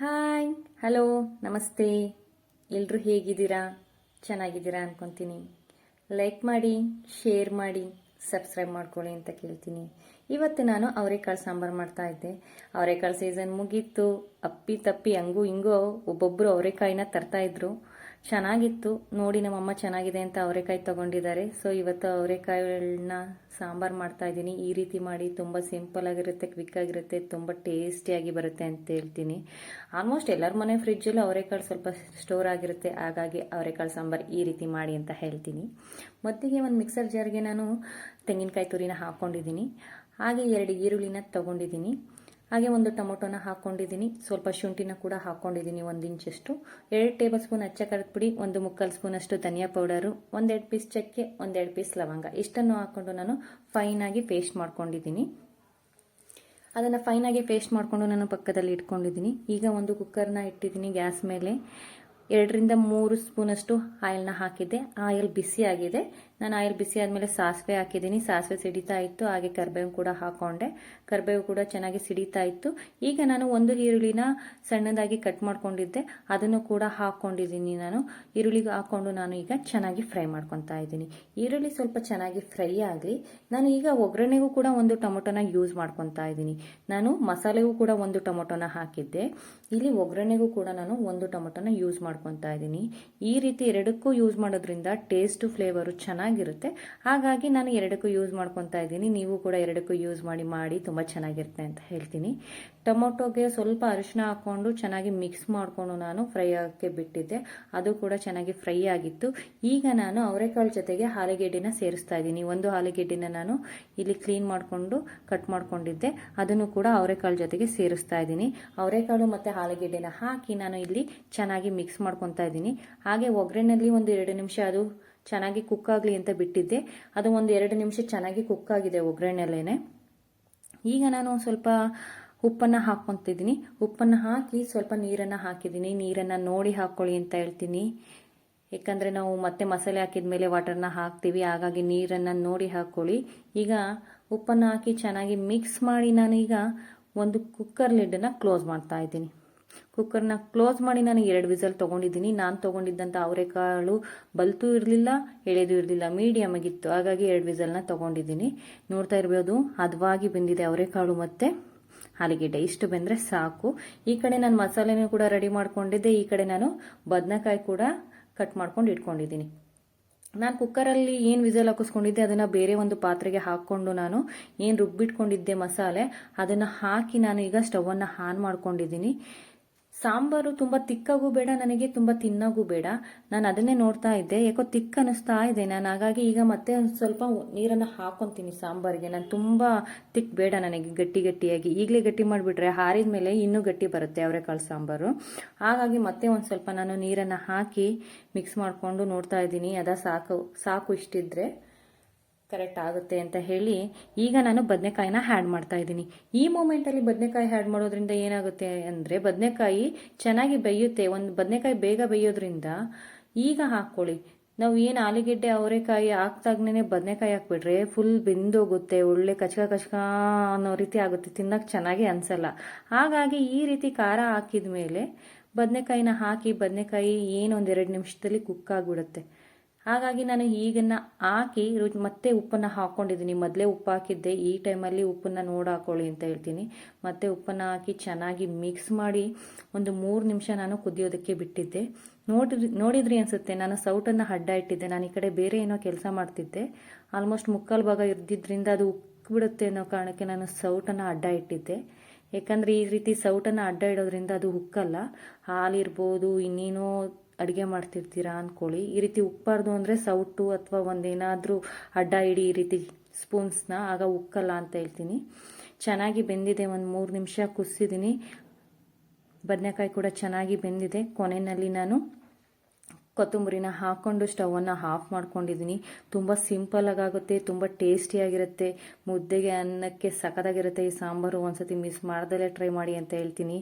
Hi hello ನಮಸ್ತೆ. ಎಲ್ಲರೂ ಹೇಗಿದ್ದೀರಾ? ಚೆನ್ನಾಗಿದ್ದೀರಾ ಅನ್ಕೊತೀನಿ. ಲೈಕ್ ಮಾಡಿ ಶೇರ್ ಮಾಡಿ ಸಬ್ಸ್ಕ್ರೈಬ್ ಮಾಡ್ಕೊಳ್ಳಿ ಅಂತ ಕೇಳ್ತೀನಿ. ಇವತ್ತು ನಾನು ಅವರೆಕಾಳು ಸಾಂಬಾರು ಮಾಡ್ತಾ ಇದ್ದೆ. ಅವರೆಕಾಳು ಸೀಸನ್ ಮುಗೀತು. ಅಪ್ಪಿ ತಪ್ಪಿ, ಹಂಗೂ ಹಿಂಗೂ ಒಬ್ಬೊಬ್ಬರು ಅವರೆಕಾಯಿನ ತರ್ತಾ ಇದ್ರು. ಚೆನ್ನಾಗಿತ್ತು. ನೋಡಿ ನಮ್ಮಮ್ಮ ಚೆನ್ನಾಗಿದೆ ಅಂತ ಅವರೆಕಾಯಿ ತಗೊಂಡಿದ್ದಾರೆ. ಸೊ ಇವತ್ತು ಅವರೆಕಾಯಿಗಳನ್ನ ಸಾಂಬಾರು ಮಾಡ್ತಾ ಇದ್ದೀನಿ. ಈ ರೀತಿ ಮಾಡಿ ತುಂಬ ಸಿಂಪಲ್ ಆಗಿರುತ್ತೆ ಕ್ವಿಕ್ ಆಗಿರುತ್ತೆ, ತುಂಬ ಟೇಸ್ಟಿಯಾಗಿ ಬರುತ್ತೆ ಅಂತ ಹೇಳ್ತೀನಿ. ಆಲ್ಮೋಸ್ಟ್ ಎಲ್ಲರ ಮನೆ ಫ್ರಿಜ್ಜಲ್ಲೂ ಅವರೆಕಾಳು ಸ್ವಲ್ಪ ಸ್ಟೋರ್ ಆಗಿರುತ್ತೆ. ಹಾಗಾಗಿ ಅವರೆಕಾಳು ಸಾಂಬಾರು ಈ ರೀತಿ ಮಾಡಿ ಅಂತ ಹೇಳ್ತೀನಿ. ಮೊದಲಿಗೆ ಒಂದು ಮಿಕ್ಸರ್ ಜಾರ್ಗೆ ನಾನು ತೆಂಗಿನಕಾಯಿ ತುರಿನ ಹಾಕ್ಕೊಂಡಿದ್ದೀನಿ ಹಾಗೆ ಎರಡು ಈರುಳ್ಳಿನ ತಗೊಂಡಿದ್ದೀನಿ. ಹಾಗೆ ಒಂದು ಟೊಮೊಟೊನ ಹಾಕ್ಕೊಂಡಿದ್ದೀನಿ ಸ್ವಲ್ಪ ಶುಂಠಿನ ಕೂಡ ಹಾಕ್ಕೊಂಡಿದ್ದೀನಿ ಒಂದು ಇಂಚಷ್ಟು ಎರಡು ಟೇಬಲ್ ಸ್ಪೂನ್ ಅಚ್ಚ ಖಾರದ ಪುಡಿ, ಒಂದು ಮುಕ್ಕಾಲು ಸ್ಪೂನಷ್ಟು ಧನಿಯಾ ಪೌಡರು ಒಂದೆರಡು ಪೀಸ್ ಚಕ್ಕೆ ಒಂದೆರಡು ಪೀಸ್ ಲವಂಗ. ಇಷ್ಟನ್ನು ಹಾಕ್ಕೊಂಡು ನಾನು ಫೈನಾಗಿ ಪೇಸ್ಟ್ ಮಾಡ್ಕೊಂಡಿದ್ದೀನಿ. ಅದನ್ನು ಫೈನಾಗಿ ಪೇಸ್ಟ್ ಮಾಡಿಕೊಂಡು ನಾನು ಪಕ್ಕದಲ್ಲಿ ಇಟ್ಕೊಂಡಿದ್ದೀನಿ. ಈಗ ಒಂದು ಕುಕ್ಕರ್ನ ಇಟ್ಟಿದ್ದೀನಿ ಗ್ಯಾಸ್ ಮೇಲೆ. ಎರಡರಿಂದ ಮೂರು ಸ್ಪೂನಷ್ಟು ಆಯಿಲ್ನ ಹಾಕಿದ್ದೆ. ಆಯಿಲ್ ಬಿಸಿ ಆಗಿದೆ. ನಾನು ಆಯಿಲ್ ಬಿಸಿ ಆದಮೇಲೆ ಸಾಸಿವೆ ಹಾಕಿದ್ದೀನಿ. ಸಾಸಿವೆ ಸಿಡಿತಾ ಇತ್ತು. ಹಾಗೆ ಕರ್ಬೇವು ಕೂಡ ಹಾಕೊಂಡೆ. ಕರಿಬೇವು ಕೂಡ ಚೆನ್ನಾಗಿ ಸಿಡಿತಾ ಇತ್ತು. ಈಗ ನಾನು ಒಂದು ಈರುಳ್ಳಿನ ಸಣ್ಣದಾಗಿ ಕಟ್ ಮಾಡ್ಕೊಂಡಿದ್ದೆ. ಅದನ್ನು ಕೂಡ ಹಾಕ್ಕೊಂಡಿದ್ದೀನಿ ನಾನು. ಈರುಳ್ಳಿಗೆ ಹಾಕ್ಕೊಂಡು ನಾನು ಈಗ ಚೆನ್ನಾಗಿ ಫ್ರೈ ಮಾಡ್ಕೊತಾ ಇದ್ದೀನಿ. ಈರುಳ್ಳಿ ಸ್ವಲ್ಪ ಚೆನ್ನಾಗಿ ಫ್ರೈ ಆಗಲಿ. ನಾನು ಈಗ ಒಗ್ಗರಣೆಗೂ ಕೂಡ ಒಂದು ಟೊಮೊಟೊನ ಯೂಸ್ ಮಾಡ್ಕೊತಾ ಇದ್ದೀನಿ. ನಾನು ಮಸಾಲೆಗೂ ಕೂಡ ಒಂದು ಟೊಮೊಟೊನ ಹಾಕಿದ್ದೆ. ಇಲ್ಲಿ ಒಗ್ಗರಣೆಗೂ ಕೂಡ ನಾನು ಒಂದು ಟೊಮೊಟೊನ ಯೂಸ್ ಮಾಡ್ಕೊತಾ ಇದ್ದೀನಿ. ಈ ರೀತಿ ಎರಡಕ್ಕೂ ಯೂಸ್ ಮಾಡೋದ್ರಿಂದ ಟೇಸ್ಟು ಫ್ಲೇವರು ಚೆನ್ನಾಗಿರುತ್ತೆ. ಹಾಗಾಗಿ ನಾನು ಎರಡಕ್ಕೂ ಯೂಸ್ ಮಾಡ್ಕೊತಾ ಇದ್ದೀನಿ. ನೀವು ಕೂಡ ಎರಡಕ್ಕೂ ಯೂಸ್ ಮಾಡಿ ಮಾಡಿ ತುಂಬ ಚೆನ್ನಾಗಿರುತ್ತೆ ಅಂತ ಹೇಳ್ತೀನಿ. ಟೊಮೊಟೊಗೆ ಸ್ವಲ್ಪ ಅರಿಶಿನ ಹಾಕ್ಕೊಂಡು ಚೆನ್ನಾಗಿ ಮಿಕ್ಸ್ ಮಾಡಿಕೊಂಡು ನಾನು ಫ್ರೈ ಆಗಕ್ಕೆ ಬಿಟ್ಟಿದ್ದೆ. ಅದು ಕೂಡ ಚೆನ್ನಾಗಿ ಫ್ರೈ ಆಗಿತ್ತು. ಈಗ ನಾನು ಅವರೆಕಾಳು ಜೊತೆಗೆ ಆಲೂಗೆಡ್ಡೆನ ಸೇರಿಸ್ತಾ ಇದ್ದೀನಿ. ಒಂದು ಆಲೂಗೆಡ್ಡೆನ ನಾನು ಇಲ್ಲಿ ಕ್ಲೀನ್ ಮಾಡಿಕೊಂಡು ಕಟ್ ಮಾಡ್ಕೊಂಡಿದ್ದೆ. ಅದನ್ನು ಕೂಡ ಅವರೆಕಾಳು ಜೊತೆಗೆ ಸೇರಿಸ್ತಾ ಇದ್ದೀನಿ. ಅವರೆಕಾಳು ಮತ್ತು ಆಲೂಗೆಡ್ಡೆನ ಹಾಕಿ ನಾನು ಇಲ್ಲಿ ಚೆನ್ನಾಗಿ ಮಿಕ್ಸ್ ಮಾಡ್ಕೊತಾ ಇದ್ದೀನಿ. ಹಾಗೆ ಒಗ್ಗರಣೆಯಲ್ಲಿ ಒಂದು ಎರಡು ನಿಮಿಷ ಅದು ಚೆನ್ನಾಗಿ ಕುಕ್ ಆಗಲಿ ಅಂತ ಬಿಟ್ಟಿದ್ದೆ. ಅದು ಒಂದು ಎರಡು ನಿಮಿಷ ಚೆನ್ನಾಗಿ ಕುಕ್ ಆಗಿದೆ ಒಗ್ಗರಣೆಯಲ್ಲೇನೆ. ಈಗ ನಾನು ಸ್ವಲ್ಪ ಉಪ್ಪನ್ನು ಹಾಕ್ಕೊತಿದ್ದೀನಿ. ಉಪ್ಪನ್ನು ಹಾಕಿ ಸ್ವಲ್ಪ ನೀರನ್ನು ಹಾಕಿದ್ದೀನಿ. ನೀರನ್ನು ನೋಡಿ ಹಾಕ್ಕೊಳ್ಳಿ ಅಂತ ಹೇಳ್ತೀನಿ. ಏಕೆಂದರೆ ನಾವು ಮತ್ತೆ ಮಸಾಲೆ ಹಾಕಿದ ಮೇಲೆ ವಾಟರ್ನ ಹಾಕ್ತೀವಿ. ಹಾಗಾಗಿ ನೀರನ್ನು ನೋಡಿ ಹಾಕ್ಕೊಳ್ಳಿ ಈಗ ಉಪ್ಪನ್ನು ಹಾಕಿ ಚೆನ್ನಾಗಿ ಮಿಕ್ಸ್ ಮಾಡಿ ನಾನು ಈಗ ಒಂದು ಕುಕ್ಕರ್ ಲಿಡ್ಡನ್ನು ಕ್ಲೋಸ್ ಮಾಡ್ತಾ ಇದ್ದೀನಿ. ಕುಕ್ಕರ್ನ ಕ್ಲೋಸ್ ಮಾಡಿ ನಾನು ಎರಡು ವಿಸಲ್ ತೊಗೊಂಡಿದ್ದೀನಿ. ನಾನು ತೊಗೊಂಡಿದ್ದಂಥ ಅವರೆಕಾಳು ಬಲ್ತು ಇರಲಿಲ್ಲ, ಎಳೆದು ಇರಲಿಲ್ಲ ಮೀಡಿಯಮ್ ಆಗಿತ್ತು. ಹಾಗಾಗಿ ಎರಡು ವಿಸಲ್ನ ತೊಗೊಂಡಿದ್ದೀನಿ. ನೋಡ್ತಾ ಇರ್ಬೋದು, ಹದವಾಗಿ ಬೆಂದಿದೆ ಅವರೆಕಾಳು ಮತ್ತು. ಆಲೂಗೆಡ್ಡೆ ಇಷ್ಟು ಬೆಂದರೆ ಸಾಕು. ಈ ಕಡೆ ನಾನು ಮಸಾಲೆನೂ ಕೂಡ ರೆಡಿ ಮಾಡ್ಕೊಂಡಿದ್ದೆ. ಈ ಕಡೆ ನಾನು ಬದನೆಕಾಯಿ ಕೂಡ ಕಟ್ ಮಾಡ್ಕೊಂಡು ಇಟ್ಕೊಂಡಿದ್ದೀನಿ. ನಾನು ಕುಕ್ಕರಲ್ಲಿ ಏನು ವಿಸಲ್ ಹಾಕಿಸ್ಕೊಂಡಿದ್ದೆ, ಅದನ್ನು ಬೇರೆ ಒಂದು ಪಾತ್ರೆಗೆ ಹಾಕ್ಕೊಂಡು ನಾನು ಏನು ರುಬ್ಬಿಟ್ಕೊಂಡಿದ್ದೆ ಮಸಾಲೆ, ಅದನ್ನು ಹಾಕಿ ನಾನು ಈಗ ಸ್ಟವನ್ನು ಆನ್ ಮಾಡ್ಕೊಂಡಿದ್ದೀನಿ. ಸಾಂಬಾರು ತುಂಬ ತಿಕ್ಕಗೂ ಬೇಡ, ನನಗೆ ತುಂಬ ತಿನ್ನಗೂ ಬೇಡ. ನಾನು ಅದನ್ನೇ ನೋಡ್ತಾ ಇದ್ದೆ. ಯಾಕೋ ತಿಕ್ಕ ಅನ್ನಿಸ್ತಾ ಇದೆ. ನಾನು ಹಾಗಾಗಿ ಈಗ ಮತ್ತೆ ಒಂದು ಸ್ವಲ್ಪ ನೀರನ್ನು ಹಾಕೊತೀನಿ ಸಾಂಬಾರಿಗೆ. ನಾನು ತುಂಬ ತಿಕ್ ಬೇಡ ನನಗೆ ಗಟ್ಟಿ ಗಟ್ಟಿಯಾಗಿ. ಈಗಲೇ ಗಟ್ಟಿ ಮಾಡಿಬಿಟ್ರೆ ಹಾರಿದ ಮೇಲೆ ಇನ್ನೂ ಗಟ್ಟಿ ಬರುತ್ತೆ ಅವರೆಕಾಳು ಸಾಂಬಾರು. ಹಾಗಾಗಿ ಮತ್ತೆ ಒಂದು ಸ್ವಲ್ಪ ನಾನು ನೀರನ್ನು ಹಾಕಿ ಮಿಕ್ಸ್ ಮಾಡಿಕೊಂಡು ನೋಡ್ತಾ ಇದ್ದೀನಿ. ಅದ ಸಾಕು ಸಾಕು ಇಷ್ಟಿದ್ರೆ. ಕರೆಕ್ಟ್ ಆಗುತ್ತೆ ಅಂತ ಹೇಳಿ ಈಗ ನಾನು ಬದನೆಕಾಯಿನ ಹ್ಯಾಡ್ ಮಾಡ್ತಾ ಇದ್ದೀನಿ. ಈ ಮೂಮೆಂಟಲ್ಲಿ ಬದನೆಕಾಯಿ ಹ್ಯಾಡ್ ಮಾಡೋದ್ರಿಂದ ಏನಾಗುತ್ತೆ ಅಂದರೆ ಬದನೆಕಾಯಿ ಚೆನ್ನಾಗಿ ಬೇಯುತ್ತೆ. ಒಂದು ಬದನೆಕಾಯಿ ಬೇಗ ಬೇಯೋದ್ರಿಂದ ಈಗ ಹಾಕ್ಕೊಳ್ಳಿ. ನಾವು ಏನು ಆಲೂಗೆಡ್ಡೆ, ಅವರೆಕಾಯಿ ಹಾಕ್ದಾಗ್ನೇ ಬದನೆಕಾಯಿ ಹಾಕ್ಬಿಟ್ರೆ ಫುಲ್ ಬೆಂದೋಗುತ್ತೆ. ಒಳ್ಳೆ ಕಚ್ಕ ಕಚ್ಕ ಅನ್ನೋ ರೀತಿ ಆಗುತ್ತೆ. ತಿನ್ನಕ್ಕೆ ಚೆನ್ನಾಗಿ ಅನ್ಸಲ್ಲ. ಹಾಗಾಗಿ ಈ ರೀತಿ ಖಾರ ಹಾಕಿದ ಮೇಲೆ ಬದನೆಕಾಯಿನ ಹಾಕಿ ಬದನೆಕಾಯಿ ಏನು ಒಂದೆರಡು ನಿಮಿಷದಲ್ಲಿ ಕುಕ್ ಆಗಿಬಿಡುತ್ತೆ. ಹಾಗಾಗಿ ನಾನು ಈಗಿನ ಹಾಕಿ ರುಚಿ, ಮತ್ತೆ ಉಪ್ಪನ್ನು ಹಾಕ್ಕೊಂಡಿದ್ದೀನಿ ಮೊದಲೇ ಉಪ್ಪು ಹಾಕಿದ್ದೆ, ಈ ಟೈಮಲ್ಲಿ ಉಪ್ಪನ್ನು ನೋಡಿ ಹಾಕೊಳ್ಳಿ ಅಂತ ಹೇಳ್ತೀನಿ. ಮತ್ತೆ ಉಪ್ಪನ್ನು ಹಾಕಿ ಚೆನ್ನಾಗಿ ಮಿಕ್ಸ್ ಮಾಡಿ ಒಂದು ಮೂರು ನಿಮಿಷ ನಾನು ಕುದಿಯೋದಕ್ಕೆ ಬಿಟ್ಟಿದ್ದೆ. ನೋಡಿದ್ರಿ ನೋಡಿದ್ರಿ ಅನಿಸುತ್ತೆ, ನಾನು ಸೌಟನ್ನು ಅಡ್ಡ ಇಟ್ಟಿದ್ದೆ. ನಾನು ಈ ಕಡೆ ಬೇರೆ ಏನೋ ಕೆಲಸ ಮಾಡ್ತಿದ್ದೆ. ಆಲ್ಮೋಸ್ಟ್ ಮುಕ್ಕಾಲು ಭಾಗ ಇರ್ದಿದ್ರಿಂದ ಅದು ಉಕ್ಕಿಬಿಡುತ್ತೆ ಅನ್ನೋ ಕಾರಣಕ್ಕೆ ನಾನು ಸೌಟನ್ನು ಅಡ್ಡ ಇಟ್ಟಿದ್ದೆ. ಯಾಕಂದರೆ ಈ ರೀತಿ ಸೌಟನ್ನು ಅಡ್ಡ ಇಡೋದ್ರಿಂದ ಅದು ಉಕ್ಕಲ್ಲ. ಹಾಲಿರ್ಬೋದು, ಇನ್ನೇನೋ ಅಡುಗೆ ಮಾಡ್ತಿರ್ತೀರಾ ಅಂದ್ಕೊಳ್ಳಿ ಈ ರೀತಿ ಉಕ್ಕಬಾರ್ದು ಅಂದರೆ ಸೌಟು ಅಥವಾ ಒಂದೇನಾದರೂ ಅಡ್ಡ ಇಡಿ ಈ ರೀತಿ ಸ್ಪೂನ್ಸ್ನ, ಆಗ ಉಕ್ಕಲ್ಲ ಅಂತ ಹೇಳ್ತೀನಿ. ಚೆನ್ನಾಗಿ ಬೆಂದಿದೆ, ಒಂದು ಮೂರು ನಿಮಿಷ ಕುದಿಸಿದ್ದೀನಿ ಬದನೆಕಾಯಿ ಕೂಡ ಚೆನ್ನಾಗಿ ಬೆಂದಿದೆ. ಕೊನೆಯಲ್ಲಿ ನಾನು ಕೊತ್ತಂಬರಿನ ಹಾಕ್ಕೊಂಡು ಸ್ಟವನ್ನು ಆಫ್ ಮಾಡ್ಕೊಂಡಿದ್ದೀನಿ ತುಂಬ ಸಿಂಪಲ್ ಆಗುತ್ತೆ ತುಂಬ ಟೇಸ್ಟಿಯಾಗಿರುತ್ತೆ ಮುದ್ದೆಗೆ ಅನ್ನಕ್ಕೆ ಸಖತ್ತಾಗಿರುತ್ತೆ ಈ ಸಾಂಬಾರು. ಒಂದ್ಸತಿ ಮಿಸ್ ಮಾಡ್ದಲೇ ಟ್ರೈ ಮಾಡಿ ಅಂತ ಹೇಳ್ತೀನಿ.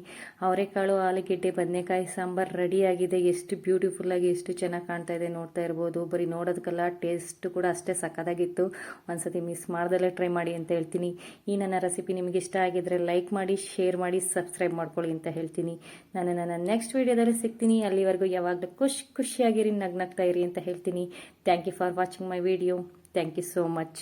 ಅವರೆಕಾಳು, ಆಲೂಗೆಡ್ಡೆ, ಬದನೆಕಾಯಿ ಸಾಂಬಾರು ರೆಡಿಯಾಗಿದೆ ಎಷ್ಟು ಬ್ಯೂಟಿಫುಲ್ಲಾಗಿ ಎಷ್ಟು ಚೆನ್ನಾಗಿ ಕಾಣ್ತಾ ಇದೆ ನೋಡ್ತಾ ಇರ್ಬೋದು. ಬರೀ ನೋಡೋದಕ್ಕೆಲ್ಲ, ಟೇಸ್ಟ್ ಕೂಡ ಅಷ್ಟೇ ಸಖತ್ತಾಗಿತ್ತು. ಒಂದ್ಸತಿ ಮಿಸ್ ಮಾಡ್ದಲ್ಲೇ ಟ್ರೈ ಮಾಡಿ ಅಂತ ಹೇಳ್ತೀನಿ. ಈ ನನ್ನ ರೆಸಿಪಿ ನಿಮಗೆ ಇಷ್ಟ ಆಗಿದ್ರೆ ಲೈಕ್ ಮಾಡಿ, ಶೇರ್ ಮಾಡಿ, ಸಬ್ಸ್ಕ್ರೈಬ್ ಮಾಡ್ಕೊಳ್ಳಿ ಅಂತ ಹೇಳ್ತೀನಿ. ನಾನು ನನ್ನ ನೆಕ್ಸ್ಟ್ ವೀಡಿಯೋದಲ್ಲಿ ಸಿಗ್ತೀನಿ. ಅಲ್ಲಿವರೆಗೂ ಯಾವಾಗಲೂ ಖುಷಿ ಖುಷಿಯಾಗಿರಿ, ನಗ್ನಗ್ತಾ ಇರಿ ಅಂತ ಹೇಳ್ತೀನಿ. Thank you for watching my video thank you so much